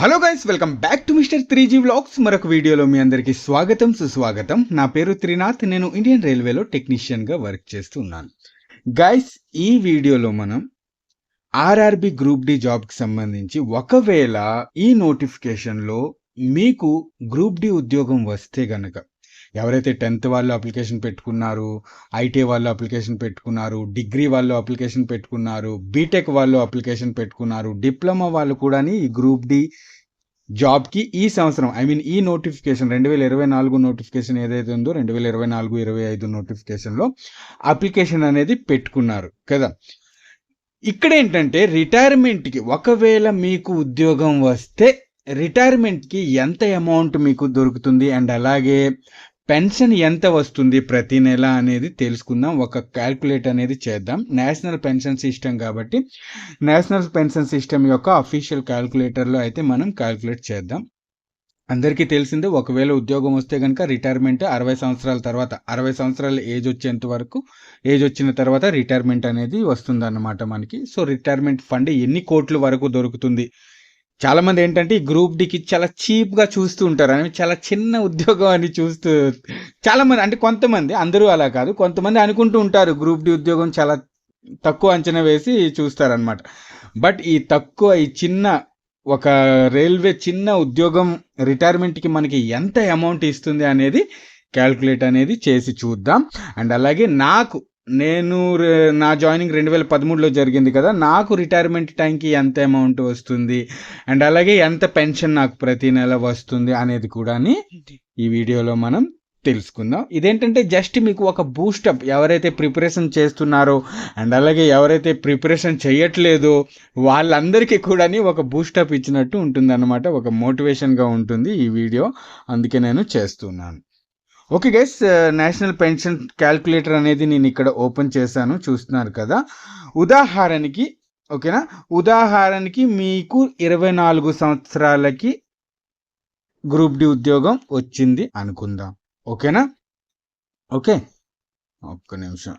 Hello guys welcome back to mister three G vlogs. మరొక వీడియోలో మీ అందరికీ స్వాగతం సుస్వాగతం. నా పేరు త్రినాథ్ నేను ఇండియన్ రైల్వేలో టెక్నీషియన్గా వర్క్ చేస్తున్నాను గైస్ ఈ వీడియోలో మనం ఆర్ఆర్బి గ్రూప్ డి జాబ్కి సంబంధించి ఒకవేళ ఈ నోటిఫికేషన్లో మీకు గ్రూప్ డి ఉద్యోగం వస్తే గనక ఎవరైతే టెన్త్ వాళ్ళు అప్లికేషన్ పెట్టుకున్నారు ఐటీ వాళ్ళు అప్లికేషన్ పెట్టుకున్నారు డిగ్రీ వాళ్ళు అప్లికేషన్ పెట్టుకున్నారు బీటెక్ వాళ్ళు అప్లికేషన్ పెట్టుకున్నారు డిప్లొమా వాళ్ళు కూడా ఈ గ్రూప్ డి జాబ్కి ఈ సంవత్సరం ఐ మీన్ ఈ నోటిఫికేషన్ రెండు వేల ఇరవై నాలుగు నోటిఫికేషన్ ఏదైతే ఉందో రెండు వేల ఇరవై నాలుగు ఇరవై ఐదు నోటిఫికేషన్లో అప్లికేషన్ అనేది పెట్టుకున్నారు కదా? ఇక్కడ ఏంటంటే రిటైర్మెంట్కి ఒకవేళ మీకు ఉద్యోగం వస్తే రిటైర్మెంట్కి ఎంత అమౌంట్ మీకు దొరుకుతుంది? అండ్ అలాగే పెన్షన్ ఎంత వస్తుంది ప్రతి నెల అనేది తెలుసుకుందాం. ఒక క్యాల్కులేట్ అనేది చేద్దాం. నేషనల్ పెన్షన్ సిస్టమ్ కాబట్టి నేషనల్ పెన్షన్ సిస్టమ్ యొక్క అఫీషియల్ క్యాల్కులేటర్లో అయితే మనం క్యాల్కులేట్ చేద్దాం. అందరికీ తెలిసిందే ఒకవేళ ఉద్యోగం వస్తే కనుక రిటైర్మెంట్ అరవై సంవత్సరాల తర్వాత అరవై సంవత్సరాల ఏజ్ వచ్చేంత వరకు ఏజ్ వచ్చిన తర్వాత రిటైర్మెంట్ అనేది వస్తుందన్నమాట మనకి. సో రిటైర్మెంట్ ఫండ్ ఎన్ని కోట్ల వరకు దొరుకుతుంది? చాలామంది ఏంటంటే ఈ గ్రూప్ డికి చాలా చీప్గా చూస్తూ ఉంటారు. అని చాలా చిన్న ఉద్యోగం అని చూస్తూ చాలామంది అంటే కొంతమంది అందరూ అలా కాదు. కొంతమంది అనుకుంటూ ఉంటారు గ్రూప్ డి ఉద్యోగం చాలా తక్కువ అంచనా వేసి చూస్తారనమాట బట్ ఈ తక్కువ ఈ చిన్న ఒక రైల్వే చిన్న ఉద్యోగం రిటైర్మెంట్కి మనకి ఎంత అమౌంట్ ఇస్తుంది అనేది క్యాల్కులేట్ అనేది చేసి చూద్దాం. అండ్ అలాగే నాకు నేను నా జాయినింగ్ రెండు వేల పదమూడులో జరిగింది కదా నాకు రిటైర్మెంట్ టైంకి ఎంత అమౌంట్ వస్తుంది? అండ్ అలాగే ఎంత పెన్షన్ నాకు ప్రతి నెల వస్తుంది అనేది కూడా ఈ వీడియోలో మనం తెలుసుకుందాం. ఇదేంటంటే జస్ట్ మీకు ఒక బూస్టప్ ఎవరైతే ప్రిపరేషన్ చేస్తున్నారో అండ్ అలాగే ఎవరైతే ప్రిపరేషన్ చేయట్లేదో వాళ్ళందరికీ కూడా ఒక బూస్టప్ ఇచ్చినట్టు ఉంటుంది అనమాట ఒక మోటివేషన్గా ఉంటుంది ఈ వీడియో. అందుకే నేను చేస్తున్నాను. Okay guys national pension calculator అనేది నేను ఇక్కడ ఓపెన్ చేశాను చూస్తున్నారు కదా. ఉదాహరణకి ఓకేనా? ఉదాహరణకి మీకు ఇరవై నాలుగు సంవత్సరాలకి గ్రూప్ డి ఉద్యోగం వచ్చింది అనుకుందాం. ఓకేనా? ఓకే ఒక్క నిమిషం.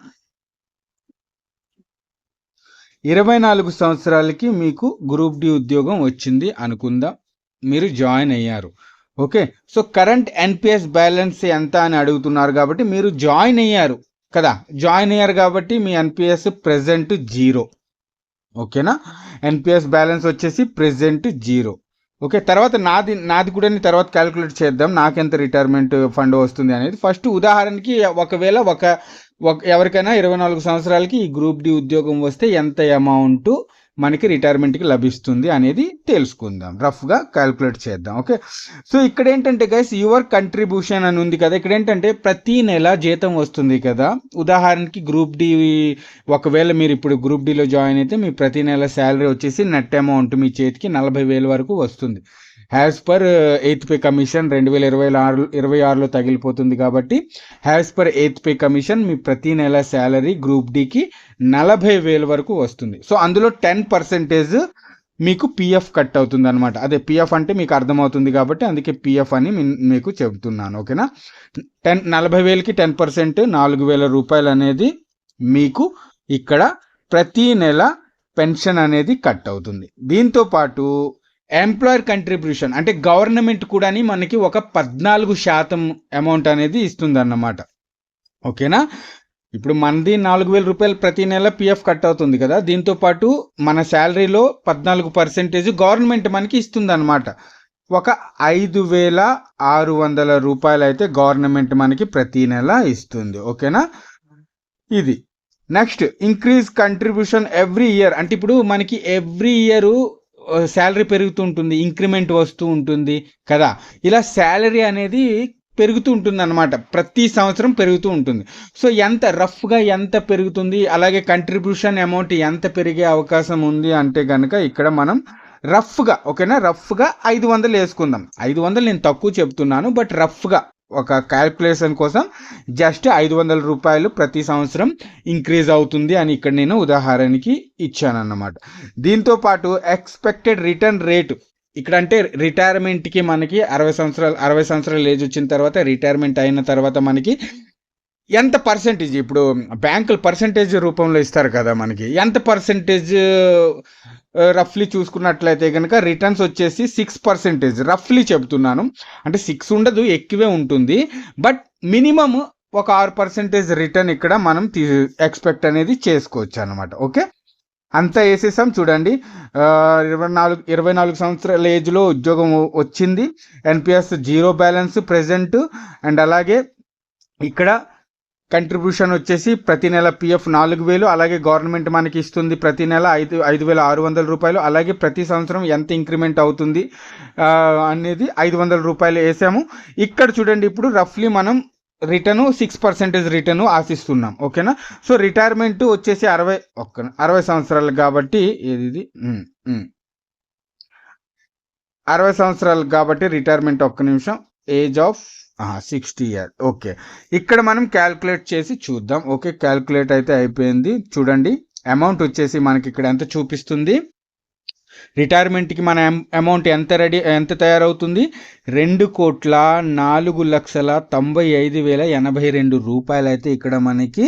ఇరవై నాలుగు సంవత్సరాలకి మీకు గ్రూప్ డి ఉద్యోగం వచ్చింది అనుకుందాం. మీరు జాయిన్ అయ్యారు. Okay. So current NPS balance ఎంత అని అడుగుతున్నారు కాబట్టి మీరు జాయిన్ అయ్యారు కదా. జాయిన్ అయ్యారు కాబట్టి మీ ఎన్పిఎస్ ప్రెజెంట్ జీరో. ఓకేనా? ఎన్పిఎస్ బ్యాలెన్స్ వచ్చేసి ప్రెజెంట్ జీరో. ఓకే తర్వాత నాది నాది కూడా తర్వాత క్యాలిక్యులేట్ చేద్దాం. నాకెంత రిటైర్మెంట్ ఫండ్ వస్తుంది అనేది. ఫస్ట్ ఉదాహరణకి ఒకవేళ ఒక ఒక ఎవరికైనా ఇరవై నాలుగు సంవత్సరాలకి ఈ గ్రూప్ డి ఉద్యోగం వస్తే ఎంత అమౌంట్ మనకి రిటైర్మెంట్కి లభిస్తుంది అనేది తెలుసుకుందాం. రఫ్గా క్యాలిక్యులేట్ చేద్దాం. ఓకే సో ఇక్కడ ఏంటంటే గైస్ యువర్ కంట్రిబ్యూషన్ అని ఉంది కదా. ఇక్కడ ఏంటంటే ప్రతి నెల జీతం వస్తుంది కదా. ఉదాహరణకి గ్రూప్ డి ఒకవేళ మీరు ఇప్పుడు గ్రూప్ డిలో జాయిన్ అయితే మీ ప్రతి నెల శాలరీ వచ్చేసి నెట్ అమౌంట్ మీ చేతికి నలభై వేల వరకు వస్తుంది. As per eighth pay commission రెండు వేల ఇరవై ఆరు ఇరవై ఆరులో తగిలిపోతుంది కాబట్టి as per eighth pay commission మీ ప్రతి నెల శాలరీ గ్రూప్ డికి నలభై వేల వరకు వస్తుంది. సో అందులో టెన్ పర్సెంటేజ్ మీకు పిఎఫ్ కట్ అవుతుంది అనమాట అదే పిఎఫ్ అంటే మీకు అర్థమవుతుంది కాబట్టి అందుకే పిఎఫ్ అని మీకు చెబుతున్నాను ఓకేనా? టెన్ నలభై వేలకి టెన్ పర్సెంట్ నాలుగు వేల రూపాయలు అనేది మీకు ఇక్కడ ప్రతి నెల పెన్షన్ అనేది కట్ అవుతుంది. దీంతో పాటు ఎంప్లాయర్ కంట్రిబ్యూషన్ అంటే గవర్నమెంట్ కూడా మనకి ఒక పద్నాలుగు శాతం అమౌంట్ అనేది ఇస్తుంది అన్నమాట ఓకేనా? ఇప్పుడు మనది నాలుగు వేల రూపాయలు ప్రతి నెల పిఎఫ్ కట్ అవుతుంది కదా దీంతో పాటు మన శాలరీలో పద్నాలుగు పర్సెంటేజ్ గవర్నమెంట్ మనకి ఇస్తుంది అనమాట ఒక ఐదు వేల ఆరు వందల రూపాయలు అయితే గవర్నమెంట్ మనకి ప్రతి నెల ఇస్తుంది. ఓకేనా? ఇది. Next increase contribution every year. అంటే ఇప్పుడు మనకి ఎవ్రీ ఇయర్ శాలరీ పెరుగుతూ ఉంటుంది ఇంక్రిమెంట్ వస్తూ ఉంటుంది కదా. ఇలా శాలరీ అనేది పెరుగుతూ ఉంటుంది అనమాట ప్రతి సంవత్సరం పెరుగుతూ ఉంటుంది. సో ఎంత రఫ్గా ఎంత పెరుగుతుంది అలాగే కంట్రిబ్యూషన్ అమౌంట్ ఎంత పెరిగే అవకాశం ఉంది అంటే కనుక ఇక్కడ మనం రఫ్గా ఓకేనా? రఫ్గా ఐదు వందలు వేసుకుందాం. ఐదు వందలు నేను తక్కువ చెప్తున్నాను బట్ రఫ్గా. ఒక క్యాల్కులేషన్ కోసం జస్ట్ ఐదు వందల రూపాయలు ప్రతి సంవత్సరం ఇంక్రీజ్ అవుతుంది అని ఇక్కడ నేను ఉదాహరణకి ఇచ్చానన్నమాట. దీంతో పాటు ఎక్స్పెక్టెడ్ రిటర్న్ రేటు ఇక్కడ అంటే రిటైర్మెంట్కి మనకి అరవై సంవత్సరాలు అరవై సంవత్సరాలు ఏజ్ వచ్చిన తర్వాత రిటైర్మెంట్ అయిన తర్వాత మనకి ఎంత పర్సెంటేజ్ ఇప్పుడు బ్యాంకులు పర్సెంటేజ్ రూపంలో ఇస్తారు కదా మనకి. ఎంత పర్సెంటేజ్ రఫ్లీ చూసుకున్నట్లయితే కనుక రిటర్న్స్ వచ్చేసి సిక్స్ పర్సెంటేజ్ రఫ్లీ చెప్తున్నాను. అంటే సిక్స్ ఉండదు ఎక్కువే ఉంటుంది. బట్ మినిమమ్ ఒక ఆరు పర్సెంటేజ్ రిటర్న్ ఇక్కడ మనం ఎక్స్పెక్ట్ అనేది చేసుకోవచ్చు అనమాట ఓకే అంతా వేసేసాం చూడండి. ఇరవై నాలుగు ఇరవై నాలుగు సంవత్సరాల ఏజ్లో ఉద్యోగం వచ్చింది. NPS zero balance present and అలాగే ఇక్కడ కంట్రిబ్యూషన్ వచ్చేసి ప్రతి నెల పిఎఫ్ నాలుగు వేలు అలాగే గవర్నమెంట్ మనకి ఇస్తుంది ప్రతి నెల ఐదు ఐదు వేల ఆరు వందల రూపాయలు అలాగే ప్రతి సంవత్సరం ఎంత ఇంక్రిమెంట్ అవుతుంది అనేది ఐదు వందల రూపాయలు వేసాము. ఇక్కడ చూడండి ఇప్పుడు రఫ్లీ మనం రిటర్న్ సిక్స్ పర్సెంటేజ్ రిటర్న్ ఆశిస్తున్నాం ఓకేనా? సో రిటైర్మెంట్ వచ్చేసి అరవై ఒక్క అరవై సంవత్సరాలు కాబట్టి ఏది ఇది? అరవై సంవత్సరాలు కాబట్టి రిటైర్మెంట్ ఒక్క నిమిషం. Age of sixty year okay ఇక్కడ మనం క్యాల్కులేట్ చేసి చూద్దాం. ఓకే క్యాల్కులేట్ అయితే అయిపోయింది. చూడండి. అమౌంట్ వచ్చేసి మనకి ఇక్కడ ఎంత చూపిస్తుంది? రిటైర్మెంట్కి మన అమౌంట్ ఎంత రెడీ ఎంత తయారవుతుంది? రెండు కోట్ల నాలుగు లక్షల తొంభై ఐదు వేల ఎనభై రెండు రూపాయలు అయితే ఇక్కడ మనకి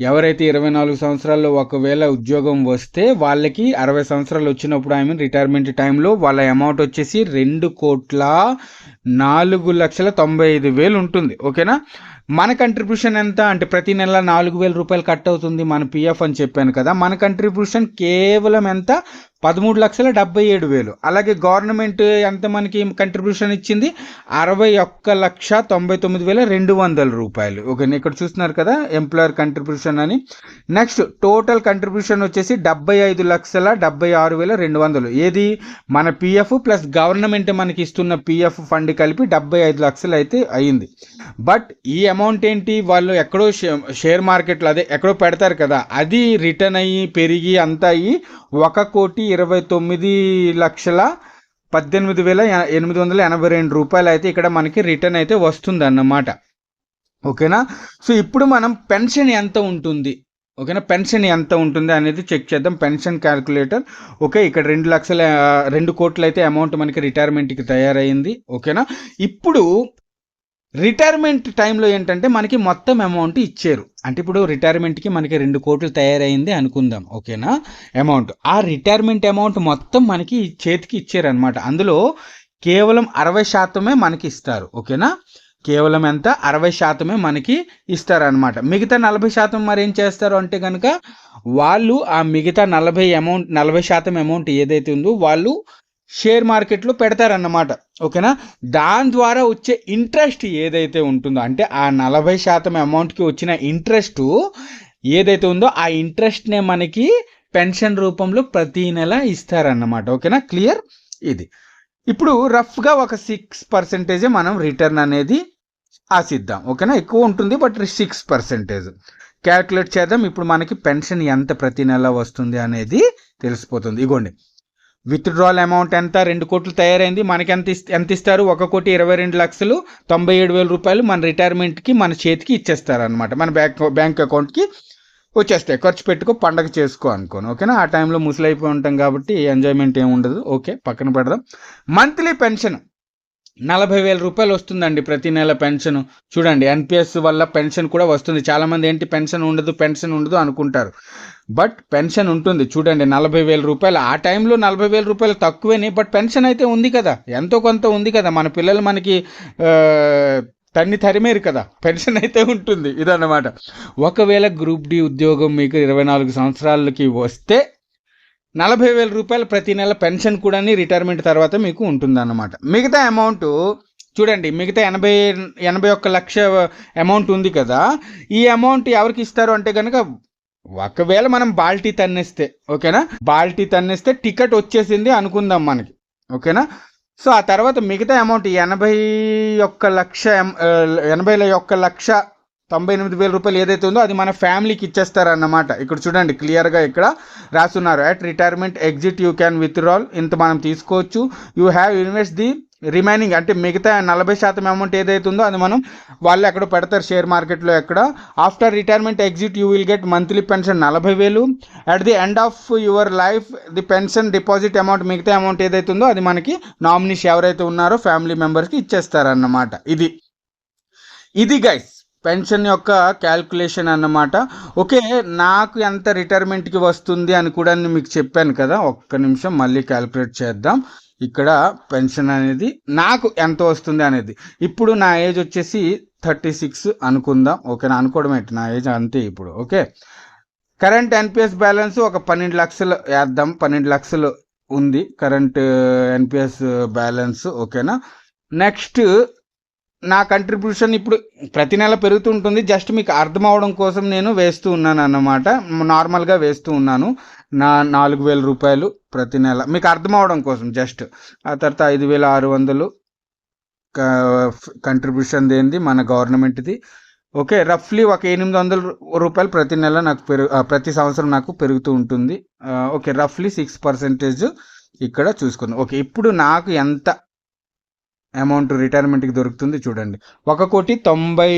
ఎవరైతే ఇరవై నాలుగు సంవత్సరాల్లో ఒకవేళ ఉద్యోగం వస్తే వాళ్ళకి అరవై సంవత్సరాలు వచ్చినప్పుడు ఐ మీన్ రిటైర్మెంట్ టైంలో వాళ్ళ అమౌంట్ వచ్చేసి రెండు కోట్ల నాలుగు లక్షల తొంభై ఐదు వేలు ఉంటుంది. ఓకేనా? మన కంట్రిబ్యూషన్ ఎంత? అంటే ప్రతి నెల నాలుగు వేల రూపాయలు కట్ అవుతుంది మన పిఎఫ్ అని చెప్పాను కదా. మన కంట్రిబ్యూషన్ కేవలం ఎంత? పదమూడు లక్షల డెబ్బై ఏడు వేలు. అలాగే గవర్నమెంట్ ఎంత మనకి కంట్రిబ్యూషన్ ఇచ్చింది? అరవై ఒక్క లక్ష తొంభై తొమ్మిది వేల రెండు వందల రూపాయలు. ఓకే ఇక్కడ చూస్తున్నారు కదా ఎంప్లాయర్ కంట్రిబ్యూషన్ అని. నెక్స్ట్ టోటల్ కంట్రిబ్యూషన్ వచ్చేసి డెబ్బై ఐదు లక్షల డెబ్బై ఆరు వేల రెండు వందలు. ఏది? మన పిఎఫ్ ప్లస్ గవర్నమెంట్ మనకి ఇస్తున్న పిఎఫ్ ఫండ్ కలిపి డెబ్బై ఐదు లక్షలు అయితే అయింది. బట్ ఈ అమౌంట్ ఏంటి? వాళ్ళు ఎక్కడో షేర్ మార్కెట్లో అదే ఎక్కడో పెడతారు కదా. అది రిటర్న్ అయ్యి పెరిగి అంతా అయ్యి ఒక కోటి ఇరవై తొమ్మిది లక్షల పద్దెనిమిది వేల ఎనిమిది వందల ఎనభై రెండు రూపాయలు అయితే ఇక్కడ మనకి రిటర్న్ అయితే వస్తుంది అన్నమాట ఓకేనా? సో ఇప్పుడు మనం పెన్షన్ ఎంత ఉంటుంది? ఓకేనా? పెన్షన్ ఎంత ఉంటుంది అనేది చెక్ చేద్దాం. పెన్షన్ క్యాలిక్యులేటర్ ఓకే ఇక్కడ రెండు లక్షల రెండు కోట్లు అయితే అమౌంట్ మనకి రిటైర్మెంట్కి తయారైంది. ఓకేనా? ఇప్పుడు రిటైర్మెంట్ టైంలో ఏంటంటే మనకి మొత్తం అమౌంట్ ఇచ్చారు. అంటే ఇప్పుడు రిటైర్మెంట్కి మనకి రెండు కోట్లు తయారైంది అనుకుందాం ఓకేనా? అమౌంట్ ఆ రిటైర్మెంట్ అమౌంట్ మొత్తం మనకి చేతికి ఇచ్చారనమాట అందులో కేవలం అరవై శాతమే మనకి ఇస్తారు ఓకేనా? కేవలం ఎంత? అరవై శాతమే మనకి ఇస్తారనమాట మిగతా నలభై శాతం మరి ఏం చేస్తారు అంటే కనుక వాళ్ళు ఆ మిగతా నలభై అమౌంట్ నలభై శాతం అమౌంట్ ఏదైతే ఉందో వాళ్ళు షేర్ మార్కెట్లో పెడతారన్నమాట. ఓకేనా? దాని ద్వారా వచ్చే ఇంట్రెస్ట్ ఏదైతే ఉంటుందో అంటే ఆ నలభై శాతం అమౌంట్కి వచ్చిన ఇంట్రెస్ట్ ఏదైతే ఉందో ఆ ఇంట్రెస్ట్నే మనకి పెన్షన్ రూపంలో ప్రతి నెల ఇస్తారన్నమాట. ఓకేనా? క్లియర్? ఇది. ఇప్పుడు రఫ్గా ఒక సిక్స్ పర్సెంటేజే మనం రిటర్న్ అనేది ఆశిద్దాం. ఓకేనా? ఎక్కువ ఉంటుంది బట్ సిక్స్ పర్సెంటేజ్. క్యాల్కులేట్ చేద్దాం. ఇప్పుడు మనకి పెన్షన్ ఎంత ప్రతి నెల వస్తుంది అనేది తెలిసిపోతుంది. ఇగోండి. విత్డ్రాల్ అమౌంట్ ఎంత? రెండు కోట్లు తయారైంది. మనకి ఎంత ఇస్- ఎంత ఇస్తారు? ఒక కోటి ఇరవై రెండు లక్షలు తొంభై ఏడు వేల రూపాయలు మన రిటైర్మెంట్కి మన చేతికి ఇచ్చేస్తారు అనమాట మన బ్యాంక్ బ్యాంక్ అకౌంట్కి వచ్చేస్తాయి. ఖర్చు పెట్టుకో పండగ చేసుకో అనుకోను. ఓకేనా? ఆ టైంలో ముసలైపోయి ఉంటాం కాబట్టి ఎంజాయ్మెంట్ ఏమి ఉండదు. ఓకే పక్కన పెడదాం. Monthly pension. నలభై వేల రూపాయలు వస్తుందండి ప్రతి నెల పెన్షన్. చూడండి ఎన్పిఎస్ వల్ల పెన్షన్ కూడా వస్తుంది. చాలామంది ఏంటి పెన్షన్ ఉండదు పెన్షన్ ఉండదు అనుకుంటారు. బట్ పెన్షన్ ఉంటుంది. చూడండి నలభై వేల రూపాయలు. ఆ టైంలో నలభై వేల రూపాయలు తక్కువేనే బట్ పెన్షన్ అయితే ఉంది కదా. ఎంతో కొంత ఉంది కదా. మన పిల్లలు మనకి తన్ని తరిమేరు కదా. పెన్షన్ అయితే ఉంటుంది. ఇదన్నమాట. ఒకవేళ గ్రూప్ డి ఉద్యోగం మీకు ఇరవై నాలుగు సంవత్సరాలకి వస్తే నలభై వేల రూపాయలు ప్రతి నెల పెన్షన్ కూడా రిటైర్మెంట్ తర్వాత మీకు ఉంటుందన్నమాట. మిగతా అమౌంట్ చూడండి మిగతా ఎనభై ఎనభై ఒక్క లక్ష అమౌంట్ ఉంది కదా ఈ అమౌంట్ ఎవరికి ఇస్తారు అంటే కనుక ఒకవేళ మనం బాల్టీ తన్నేస్తే ఓకేనా? బాల్టీ తన్నేస్తే టికెట్ వచ్చేసింది అనుకుందాం మనకి ఓకేనా? సో ఆ తర్వాత మిగతా అమౌంట్ ఎనభై ఒక్క లక్ష ఎం- ఎనభై ఒక్క లక్ష తొంభై ఎనిమిది వేల రూపాయలు ఏదైతే ఉందో అది మన ఫ్యామిలీకి ఇచ్చేస్తారన్నమాట. ఇక్కడ చూడండి క్లియర్గా ఇక్కడ రాస్తున్నారు. At retirement exit you can withdrawal ఇంత మనం తీసుకోవచ్చు. You have invest the remaining అంటే మిగతా నలభై శాతం అమౌంట్ ఏదైతే ఉందో అది మనం వాళ్ళు ఎక్కడ పెడతారు షేర్ మార్కెట్లో ఎక్కడ. After retirement exit you will get monthly pension నలభై వేలు. At the end of your life the pension deposit amount మిగతా అమౌంట్ ఏదైతే ఉందో అది మనకి నామినీస్ ఎవరైతే ఉన్నారో ఫ్యామిలీ మెంబర్స్కి ఇచ్చేస్తారన్నమాట. ఇది. ఇది గైస్ పెన్షన్ యొక్క క్యాల్కులేషన్ అన్నమాట. ఓకే నాకు ఎంత రిటైర్మెంట్కి వస్తుంది అని కూడా నేను మీకు చెప్పాను కదా ఒక్క నిమిషం మళ్ళీ క్యాల్కులేట్ చేద్దాం. ఇక్కడ పెన్షన్ అనేది నాకు ఎంత వస్తుంది అనేది. ఇప్పుడు నా ఏజ్ వచ్చేసి థర్టీ సిక్స్ అనుకుందాం. ఓకేనా అనుకోవడం ఏంటి? నా ఏజ్ అంతే ఇప్పుడు. ఓకే. కరెంట్ ఎన్పిఎస్ బ్యాలెన్స్ ఒక పన్నెండు లక్షలు వేద్దాం. పన్నెండు లక్షలు ఉంది కరెంట్ ఎన్పిఎస్ బ్యాలెన్స్. ఓకేనా. నెక్స్ట్ నా కంట్రిబ్యూషన్ ఇప్పుడు ప్రతి నెల పెరుగుతుంటుంది. జస్ట్ మీకు అర్థం అవడం కోసం నేను వేస్తూ ఉన్నాను అన్నమాట. నార్మల్గా వేస్తూ ఉన్నాను. నా నాలుగు వేల రూపాయలు ప్రతి నెల. మీకు అర్థం అవడం కోసం జస్ట్ ఆ తర్వాత ఐదు వేల ఆరు వందలు కంట్రిబ్యూషన్ దేనిది? మన గవర్నమెంట్ది. ఓకే రఫ్లీ ఒక ఎనిమిది వందల రూపాయలు ప్రతి నెల నాకు పెరుగు ప్రతి సంవత్సరం నాకు పెరుగుతూ ఉంటుంది. ఓకే రఫ్లీ సిక్స్ పర్సెంటేజ్ ఇక్కడ చూసుకుందాం. ఓకే ఇప్పుడు నాకు ఎంత అమౌంట్ రిటైర్మెంట్కి దొరుకుతుంది చూడండి. ఒక కోటి తొంభై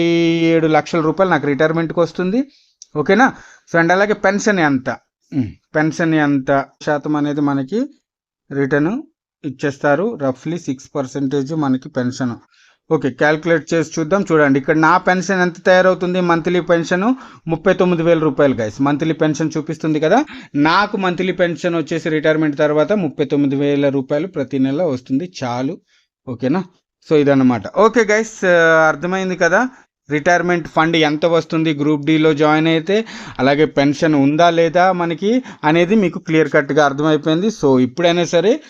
ఏడు లక్షల రూపాయలు నాకు రిటైర్మెంట్కి వస్తుంది. ఓకేనా? సో అండ్ అలాగే పెన్షన్ ఎంత? పెన్షన్ ఎంత శాతం అనేది మనకి రిటర్న్ ఇచ్చేస్తారు. రఫ్లీ సిక్స్ పర్సెంటేజ్ మనకి పెన్షన్. ఓకే క్యాల్కులేట్ చేసి చూద్దాం. చూడండి ఇక్కడ నా పెన్షన్ ఎంత తయారవుతుంది? మంత్లీ పెన్షన్ ముప్పై తొమ్మిది వేల రూపాయలు గైస్ మంత్లీ పెన్షన్ చూపిస్తుంది కదా. నాకు మంత్లీ పెన్షన్ వచ్చేసి రిటైర్మెంట్ తర్వాత ముప్పై తొమ్మిది వేల రూపాయలు ప్రతి నెల వస్తుంది. చాలు. ఓకేనా? సో ఇదన్నమాట. ఓకే గైస్ అర్థమైంది కదా? రిటైర్మెంట్ ఫండ్ ఎంత వస్తుంది? గ్రూప్ డిలో జాయిన్ అయితే అలాగే పెన్షన్ ఉందా లేదా మనకి అనేది మీకు క్లియర్ కట్గా అర్థమైపోయింది. సో ఇప్పుడైనా సరే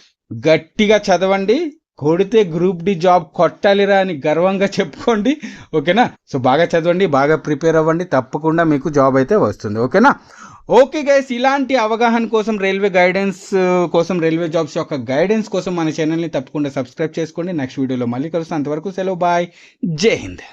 గట్టిగా చదవండి. కొడితే గ్రూప్ డి జాబ్ కొట్టాలిరా అని గర్వంగా చెప్పుకోండి. ఓకేనా? సో బాగా చదవండి బాగా ప్రిపేర్ అవ్వండి. తప్పకుండా మీకు జాబ్ అయితే వస్తుంది. ఓకేనా? ఓకే గైస్ ఇలాంటి అవగాహన కోసం రైల్వే గైడెన్స్ కోసం రైల్వే జాబ్స్ యొక్క గైడెన్స్ కోసం మన ఛానల్ని తప్పకుండా సబ్స్క్రైబ్ చేసుకోండి. నెక్స్ట్ వీడియోలో మళ్ళీ కలుస్తాను అంతవరకు సెలవు బాయ్. జై హింద్.